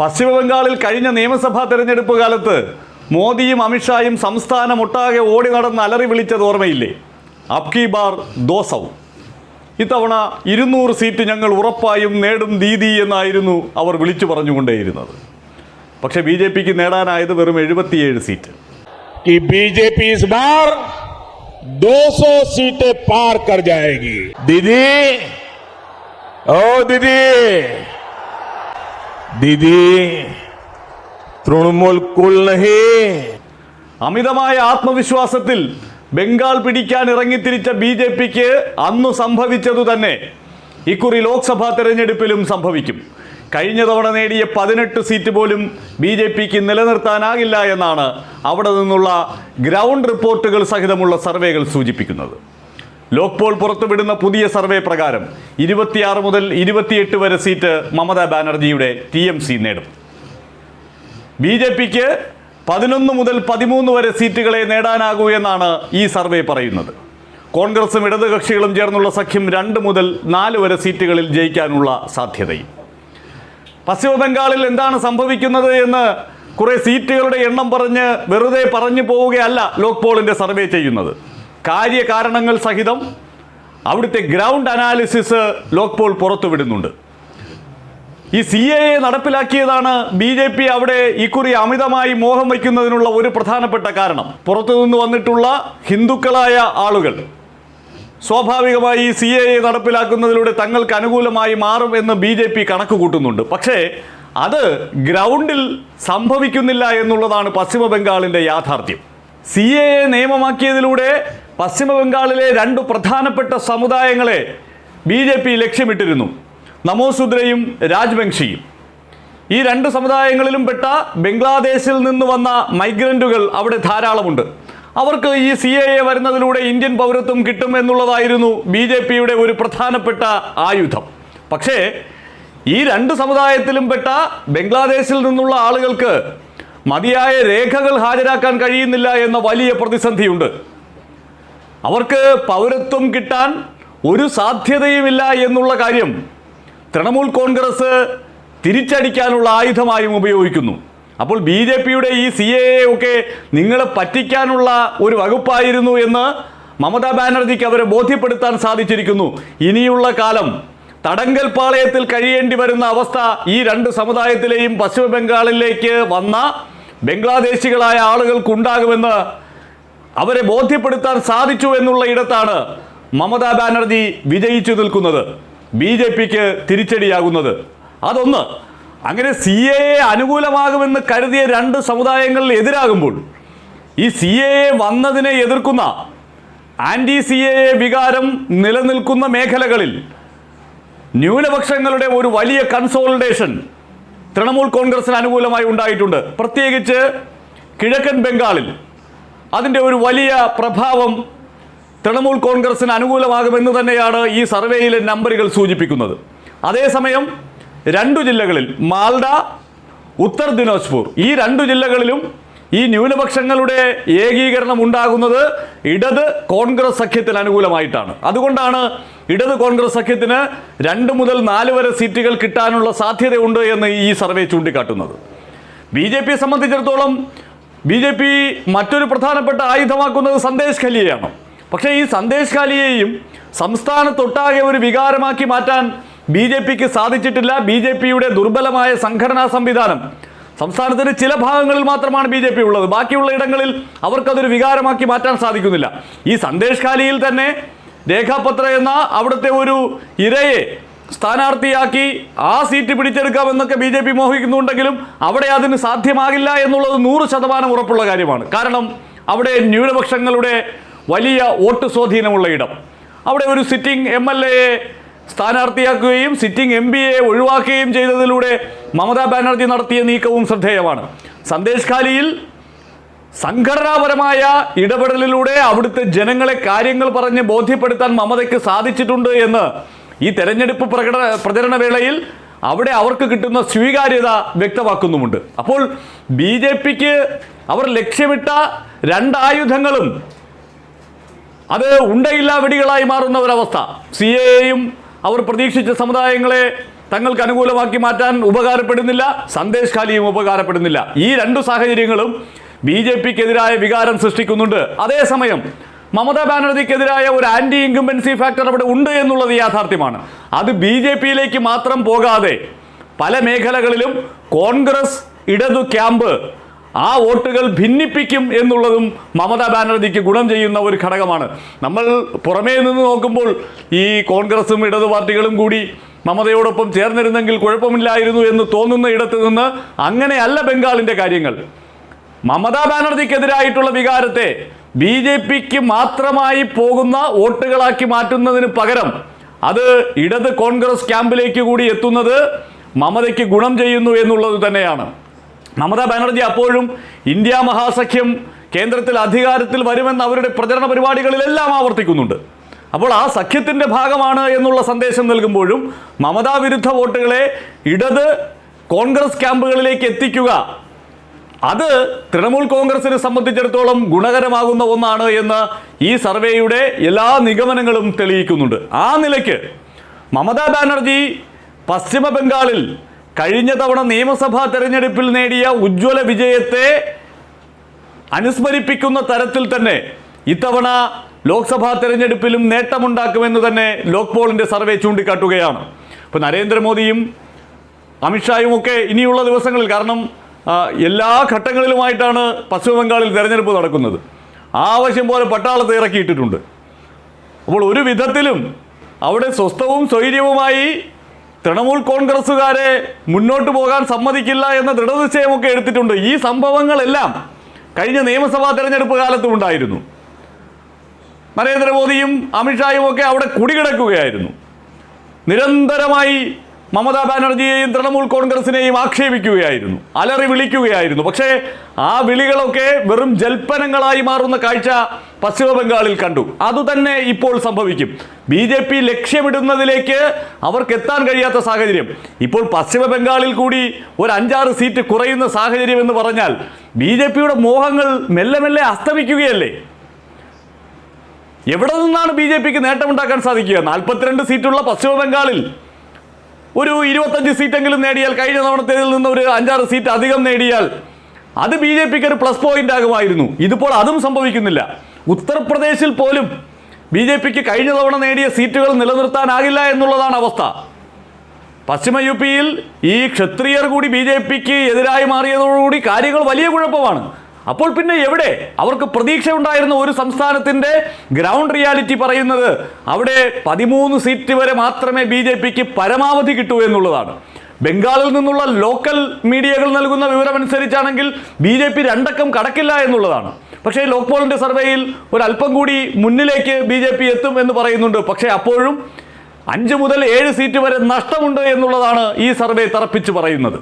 പശ്ചിമബംഗാളിൽ കഴിഞ്ഞ നിയമസഭാ തെരഞ്ഞെടുപ്പ് കാലത്ത് മോദിയും അമിത്ഷായും സംസ്ഥാനമൊട്ടാകെ ഓടി നടന്ന് അലറി വിളിച്ചത് ഓർമ്മയില്ലേ? അബ്കി ബാർ ദോസവ് ഇത്തവണ ഇരുന്നൂറ് സീറ്റ് ഞങ്ങൾ ഉറപ്പായും നേടും ദീദി എന്നായിരുന്നു അവർ വിളിച്ചു പറഞ്ഞുകൊണ്ടേയിരുന്നത്. പക്ഷേ ബി ജെ പിക്ക് നേടാനായത് വെറും എഴുപത്തിയേഴ് seat. B J P seat Didi ഓ ദീദി ദീദി തൃണമൂൽ അമിതമായ ആത്മവിശ്വാസത്തിൽ ബംഗാൾ പിടിക്കാൻ ഇറങ്ങിത്തിരിച്ച ബി ജെ പിക്ക് അന്ന് സംഭവിച്ചതു തന്നെ. ഇക്കുറി ലോക്സഭാ തെരഞ്ഞെടുപ്പിലും സംഭവിക്കും. കഴിഞ്ഞ തവണ നേടിയ പതിനെട്ട് സീറ്റ് പോലും ബി ജെ പിക്ക് നിലനിർത്താനാകില്ല എന്നാണ് അവിടെ നിന്നുള്ള ഗ്രൗണ്ട് റിപ്പോർട്ടുകൾ സഹിതമുള്ള സർവേകൾ സൂചിപ്പിക്കുന്നത്. ലോക്പോൾ പുറത്തുവിടുന്ന പുതിയ സർവേ പ്രകാരം ഇരുപത്തിയാറ് മുതൽ ഇരുപത്തിയെട്ട് വരെ സീറ്റ് മമതാ ബാനർജിയുടെ ടി എം സി നേടും. ബി ജെ പിക്ക് പതിനൊന്ന് മുതൽ പതിമൂന്ന് വരെ സീറ്റുകളെ നേടാനാകൂ എന്നാണ് ഈ സർവേ പറയുന്നത്. കോൺഗ്രസും ഇടതുകക്ഷികളും ചേർന്നുള്ള സഖ്യം രണ്ട് മുതൽ നാല് വരെ സീറ്റുകളിൽ ജയിക്കാനുള്ള സാധ്യതയും. പശ്ചിമബംഗാളിൽ എന്താണ് സംഭവിക്കുന്നത് എന്ന് കുറേ സീറ്റുകളുടെ എണ്ണം പറഞ്ഞ് വെറുതെ പറഞ്ഞു പോവുകയല്ല ലോക് പോളിന്റെ സർവേ ചെയ്യുന്നത്. കാര്യകാരണങ്ങൾ സഹിതം അവിടുത്തെ ഗ്രൗണ്ട് അനാലിസിസ് ലോക്പോൾ പുറത്തുവിടുന്നുണ്ട്. ഈ സി എ എ നടപ്പിലാക്കിയതാണ് ബി ജെ പി അവിടെ ഇക്കുറി അമിതമായി മോഹം വയ്ക്കുന്നതിനുള്ള ഒരു പ്രധാനപ്പെട്ട കാരണം. പുറത്തുനിന്ന് വന്നിട്ടുള്ള ഹിന്ദുക്കളായ ആളുകൾ സ്വാഭാവികമായി സി എ എ നടപ്പിലാക്കുന്നതിലൂടെ തങ്ങൾക്ക് അനുകൂലമായി മാറും എന്ന് ബി ജെ പി കണക്ക് കൂട്ടുന്നുണ്ട് പക്ഷേ അത് ഗ്രൗണ്ടിൽ സംഭവിക്കുന്നില്ല എന്നുള്ളതാണ് പശ്ചിമ ബംഗാളിന്റെ യാഥാർത്ഥ്യം. സി എ എ നിയമമാക്കിയതിലൂടെ പശ്ചിമ ബംഗാളിലെ രണ്ട് പ്രധാനപ്പെട്ട സമുദായങ്ങളെ ബി ജെ പി ലക്ഷ്യമിട്ടിരുന്നു. നമോസുദ്രയും രാജ്വംശിയും ഈ രണ്ട് സമുദായങ്ങളിലും പെട്ട ബംഗ്ലാദേശിൽ നിന്ന് വന്ന മൈഗ്രന്റുകൾ അവിടെ ധാരാളമുണ്ട്. അവർക്ക് ഈ സി എ എ വരുന്നതിലൂടെ ഇന്ത്യൻ പൗരത്വം കിട്ടും എന്നുള്ളതായിരുന്നു ബി ജെ പിയുടെ ഒരു പ്രധാനപ്പെട്ട ആയുധം. പക്ഷേ ഈ രണ്ട് സമുദായത്തിലും പെട്ട ബംഗ്ലാദേശിൽ നിന്നുള്ള ആളുകൾക്ക് മതിയായ രേഖകൾ ഹാജരാക്കാൻ കഴിയുന്നില്ല എന്ന വലിയ പ്രതിസന്ധിയുണ്ട്. അവർക്ക് പൗരത്വം കിട്ടാൻ ഒരു സാധ്യതയുമില്ല എന്നുള്ള കാര്യം തൃണമൂൽ കോൺഗ്രസ് തിരിച്ചടിക്കാനുള്ള ആയുധമായും ഉപയോഗിക്കുന്നു. അപ്പോൾ ബി ജെ പിയുടെ ഈ സി എ ഒക്കെ നിങ്ങളെ പറ്റിക്കാനുള്ള ഒരു വകുപ്പായിരുന്നു എന്ന് മമതാ ബാനർജിക്ക് അവരെ ബോധ്യപ്പെടുത്താൻ സാധിച്ചിരിക്കുന്നു. ഇനിയുള്ള കാലം തടങ്കൽ പാളയത്തിൽ കഴിയേണ്ടി വരുന്ന അവസ്ഥ ഈ രണ്ട് സമുദായത്തിലെയും പശ്ചിമ ബംഗാളിലേക്ക് വന്ന ബംഗ്ലാദേശികളായ ആളുകൾക്കുണ്ടാകുമെന്ന് അവരെ ബോധ്യപ്പെടുത്താൻ സാധിച്ചു എന്നുള്ള ഇടത്താണ് മമതാ ബാനർജി വിജയിച്ചു നിൽക്കുന്നത്. ബി ജെ പിക്ക് തിരിച്ചടിയാകുന്നത്. അതൊന്ന് അങ്ങനെ സി എ അനുകൂലമാകുമെന്ന് കരുതിയ രണ്ട് സമുദായങ്ങളിൽ എതിരാകുമ്പോൾ ഈ സി എ വന്നതിനെ എതിർക്കുന്ന ആന്റി സി എ വികാരം നിലനിൽക്കുന്ന മേഖലകളിൽ ന്യൂനപക്ഷങ്ങളുടെ ഒരു വലിയ കൺസോളിഡേഷൻ തൃണമൂൽ കോൺഗ്രസിന് അനുകൂലമായി ഉണ്ടായിട്ടുണ്ട്. പ്രത്യേകിച്ച് കിഴക്കൻ ബംഗാളിൽ അതിന്റെ ഒരു വലിയ പ്രഭാവം തൃണമൂൽ കോൺഗ്രസിന് അനുകൂലമാകുമെന്ന് തന്നെയാണ് ഈ സർവേയിലെ നമ്പറുകൾ സൂചിപ്പിക്കുന്നത്. അതേസമയം രണ്ടു ജില്ലകളിൽ മാൽഡ ഉത്തർ ദിനോജ്പൂർ. ഈ രണ്ടു ജില്ലകളിലും ഈ ന്യൂനപക്ഷങ്ങളുടെ ഏകീകരണം ഉണ്ടാകുന്നത് ഇടത് കോൺഗ്രസ് സഖ്യത്തിന് അനുകൂലമായിട്ടാണ്. അതുകൊണ്ടാണ് ഇടത് കോൺഗ്രസ് സഖ്യത്തിന് രണ്ട് മുതൽ നാല് വരെ സീറ്റുകൾ കിട്ടാനുള്ള സാധ്യതയുണ്ട് എന്ന് ഈ സർവേ ചൂണ്ടിക്കാട്ടുന്നത്. ബി ജെ പിയെ സംബന്ധിച്ചിടത്തോളം ബി ജെ പി മറ്റൊരു പ്രധാനപ്പെട്ട ആയുധമാക്കുന്നത് സന്ദേശ് ഖലിയെയാണ്. പക്ഷേ ഈ സന്ദേശ് ഖാലിയെയും സംസ്ഥാനത്തൊട്ടാകെ ഒരു വികാരമാക്കി മാറ്റാൻ ബി ജെ പിക്ക് സാധിച്ചിട്ടില്ല. ബി ജെ പിയുടെ ദുർബലമായ സംഘടനാ സംവിധാനം സംസ്ഥാനത്തിന്റെ ചില ഭാഗങ്ങളിൽ മാത്രമാണ് ബി ജെ പി ഉള്ളത്. ബാക്കിയുള്ള ഇടങ്ങളിൽ അവർക്കതൊരു വികാരമാക്കി മാറ്റാൻ സാധിക്കുന്നില്ല. ഈ സന്ദേശ് ഖാലിയിൽ തന്നെ രേഖാപത്ര എന്ന അവിടുത്തെ ഒരു ഇരയെ സ്ഥാനാർത്ഥിയാക്കി ആ സീറ്റ് പിടിച്ചെടുക്കാമെന്നൊക്കെ ബി ജെ പി മോഹിക്കുന്നുണ്ടെങ്കിലും അവിടെ അതിന് സാധ്യമാകില്ല എന്നുള്ളത് നൂറ് ശതമാനം ഉറപ്പുള്ള കാര്യമാണ്. കാരണം അവിടെ ന്യൂനപക്ഷങ്ങളുടെ വലിയ വോട്ട് സ്വാധീനമുള്ള ഇടം. അവിടെ ഒരു സിറ്റിംഗ് എം എൽ എയെ സ്ഥാനാർത്ഥിയാക്കുകയും സിറ്റിംഗ് എം പിയെ ഒഴിവാക്കുകയും ചെയ്തതിലൂടെ മമതാ ബാനർജി നടത്തിയ നീക്കവും ശ്രദ്ധേയമാണ്. സന്ദേശ് ഖാലിയിൽ സംഘടനാപരമായ ഇടപെടലിലൂടെ അവിടുത്തെ ജനങ്ങളെ കാര്യങ്ങൾ പറഞ്ഞ് ബോധ്യപ്പെടുത്താൻ മമതയ്ക്ക് സാധിച്ചിട്ടുണ്ട് എന്ന് ഈ തെരഞ്ഞെടുപ്പ് പ്രകടന പ്രചരണ വേളയിൽ അവിടെ അവർക്ക് കിട്ടുന്ന സ്വീകാര്യത വ്യക്തമാക്കുന്നുമുണ്ട്. അപ്പോൾ ബി ജെ പിക്ക് അവർ ലക്ഷ്യമിട്ട രണ്ടായുധങ്ങളും അത് ഉണ്ടയില്ലാ വെടികളായി മാറുന്ന ഒരവസ്ഥ. സി എയും അവർ പ്രതീക്ഷിച്ച സമുദായങ്ങളെ തങ്ങൾക്ക് അനുകൂലമാക്കി മാറ്റാൻ ഉപകാരപ്പെടുന്നില്ല സന്ദേശ് ഖാലിയും ഉപകാരപ്പെടുന്നില്ല. ഈ രണ്ട് സാഹചര്യങ്ങളും ബി ജെ പിക്കെതിരായ വികാരം സൃഷ്ടിക്കുന്നുണ്ട്. അതേസമയം മമതാ ബാനർജിക്കെതിരായ ഒരു ആന്റി ഇൻകംബൻസി ഫാക്ടർ അവിടെ ഉണ്ട് എന്നുള്ളത് യാഥാർത്ഥ്യമാണ്. അത് ബി ജെ പിയിലേക്ക് മാത്രം പോകാതെ പല മേഖലകളിലും കോൺഗ്രസ് ഇടതു ക്യാമ്പ് ആ വോട്ടുകൾ ഭിന്നിപ്പിക്കും എന്നുള്ളതും മമതാ ബാനർജിക്ക് ഗുണം ചെയ്യുന്ന ഒരു ഘടകമാണ്. നമ്മൾ പുറമേ നിന്ന് നോക്കുമ്പോൾ ഈ കോൺഗ്രസും ഇടതു പാർട്ടികളും കൂടി മമതയോടൊപ്പം ചേർന്നിരുന്നെങ്കിൽ കുഴപ്പമില്ലായിരുന്നു എന്ന് തോന്നുന്ന ഇടത്ത് നിന്ന് അങ്ങനെയല്ല ബംഗാളിന്റെ കാര്യങ്ങൾ. മമതാ ബാനർജിക്കെതിരായിട്ടുള്ള വികാരത്തെ ബി ജെ പിക്ക് മാത്രമായി പോകുന്ന വോട്ടുകളാക്കി മാറ്റുന്നതിന് പകരം അത് ഇടത് കോൺഗ്രസ് ക്യാമ്പിലേക്ക് കൂടി എത്തുന്നത് മമതയ്ക്ക് ഗുണം ചെയ്യുന്നു എന്നുള്ളത് തന്നെയാണ്. മമതാ ബാനർജി അപ്പോഴും ഇന്ത്യ മഹാസഖ്യം കേന്ദ്രത്തിൽ അധികാരത്തിൽ വരുമെന്ന് അവരുടെ പ്രചരണ പരിപാടികളിലെല്ലാം ആവർത്തിക്കുന്നുണ്ട്. അപ്പോൾ ആ സഖ്യത്തിന്റെ ഭാഗമാണ് എന്നുള്ള സന്ദേശം നൽകുമ്പോഴും മമതാ വിരുദ്ധ വോട്ടുകളെ ഇടത് കോൺഗ്രസ് ക്യാമ്പുകളിലേക്ക് എത്തിക്കുക അത് തൃണമൂൽ കോൺഗ്രസിനെ സംബന്ധിച്ചിടത്തോളം ഗുണകരമാകുന്ന ഒന്നാണ് എന്ന് ഈ സർവേയുടെ എല്ലാ നിഗമനങ്ങളും തെളിയിക്കുന്നുണ്ട്. ആ നിലയ്ക്ക് മമതാ ബാനർജി പശ്ചിമ ബംഗാളിൽ കഴിഞ്ഞ തവണ നിയമസഭാ തെരഞ്ഞെടുപ്പിൽ നേടിയ ഉജ്ജ്വല വിജയത്തെ അനുസ്മരിപ്പിക്കുന്ന തരത്തിൽ തന്നെ ഇത്തവണ ലോക്സഭാ തെരഞ്ഞെടുപ്പിലും നേട്ടമുണ്ടാക്കുമെന്ന് തന്നെ ലോക് പോളിന്റെ സർവേ ചൂണ്ടിക്കാട്ടുകയാണ്. ഇപ്പോൾ നരേന്ദ്രമോദിയും അമിത്ഷായും ഒക്കെ ഇനിയുള്ള ദിവസങ്ങളിൽ കാരണം എല്ലാ ഘട്ടങ്ങളിലുമായിട്ടാണ് പശ്ചിമ ബംഗാളിൽ തിരഞ്ഞെടുപ്പ് നടക്കുന്നത്. ആവശ്യം പോലെ പട്ടാളത്തെ ഇറക്കിയിട്ടിട്ടുണ്ട്. അപ്പോൾ ഒരു വിധത്തിലും അവിടെ സ്വസ്ഥവും സ്വൈര്യവുമായി തൃണമൂൽ കോൺഗ്രസ്സുകാരെ മുന്നോട്ട് പോകാൻ സമ്മതിക്കില്ല എന്ന ദൃഢനിശ്ചയമൊക്കെ എടുത്തിട്ടുണ്ട്. ഈ സംഭവങ്ങളെല്ലാം കഴിഞ്ഞ നിയമസഭാ തെരഞ്ഞെടുപ്പ് കാലത്തും ഉണ്ടായിരുന്നു. നരേന്ദ്രമോദിയും അമിത്ഷായും ഒക്കെ അവിടെ കുടികിടക്കുകയായിരുന്നു. നിരന്തരമായി മമതാ ബാനർജിയെയും തൃണമൂൽ കോൺഗ്രസിനെയും ആക്ഷേപിക്കുകയായിരുന്നു. അലറി വിളിക്കുകയായിരുന്നു. പക്ഷേ ആ വിളികളൊക്കെ വെറും ജൽപ്പനങ്ങളായി മാറുന്ന കാഴ്ച പശ്ചിമബംഗാളിൽ കണ്ടു. അതുതന്നെ ഇപ്പോൾ സംഭവിക്കും. ബി ജെ പി ലക്ഷ്യമിടുന്നതിലേക്ക് അവർക്ക് എത്താൻ കഴിയാത്ത സാഹചര്യം. ഇപ്പോൾ പശ്ചിമബംഗാളിൽ കൂടി ഒരു അഞ്ചാറ് സീറ്റ് കുറയുന്ന സാഹചര്യം എന്ന് പറഞ്ഞാൽ ബി ജെ പിയുടെ മോഹങ്ങൾ മെല്ലെ മെല്ലെ അസ്തമിക്കുകയല്ലേ? എവിടെ നിന്നാണ് ബി ജെ പിക്ക് നേട്ടമുണ്ടാക്കാൻ സാധിക്കുക? നാൽപ്പത്തിരണ്ട് സീറ്റുള്ള പശ്ചിമ ബംഗാളിൽ. ഒരു ഇരുപത്തഞ്ച് സീറ്റെങ്കിലും നേടിയാൽ കഴിഞ്ഞ തവണത്തേതിൽ നിന്ന് ഒരു അഞ്ചാറ് സീറ്റ് അധികം നേടിയാൽ അത് ബി ജെ പിക്ക് ഒരു പ്ലസ് പോയിന്റ് ആകുമായിരുന്നു. ഇതിപ്പോൾ അതും സംഭവിക്കുന്നില്ല. ഉത്തർപ്രദേശിൽ പോലും ബി ജെ പിക്ക് കഴിഞ്ഞ തവണ നേടിയ സീറ്റുകൾ നിലനിർത്താനാകില്ല എന്നുള്ളതാണ് അവസ്ഥ. പശ്ചിമ യു പിയിൽ ഈ ക്ഷത്രിയർ കൂടി ബി ജെ പിക്ക് എതിരായി മാറിയതോടുകൂടി കാര്യങ്ങൾ വലിയ കുഴപ്പമാണ്. അപ്പോൾ പിന്നെ എവിടെ? അവർക്ക് പ്രതീക്ഷ ഉണ്ടായിരുന്ന ഒരു സംസ്ഥാനത്തിന്റെ ഗ്രൗണ്ട് റിയാലിറ്റി പറയുന്നത് അവിടെ പതിമൂന്ന് സീറ്റ് വരെ മാത്രമേ ബി ജെ പിക്ക് പരമാവധി കിട്ടൂ എന്നുള്ളതാണ്. ബംഗാളിൽ നിന്നുള്ള ലോക്കൽ മീഡിയകൾ നൽകുന്ന വിവരമനുസരിച്ചാണെങ്കിൽ ബി ജെ പി രണ്ടക്കം കടക്കില്ല എന്നുള്ളതാണ്. പക്ഷേ ലോക്പോളിന്റെ സർവേയിൽ ഒരു അല്പം കൂടി മുന്നിലേക്ക് ബി ജെ പി എത്തും എന്ന് പറയുന്നുണ്ട്. പക്ഷേ അപ്പോഴും അഞ്ച് മുതൽ ഏഴ് സീറ്റ് വരെ നഷ്ടമുണ്ട് എന്നുള്ളതാണ് ഈ സർവേ തറപ്പിച്ച് പറയുന്നത്.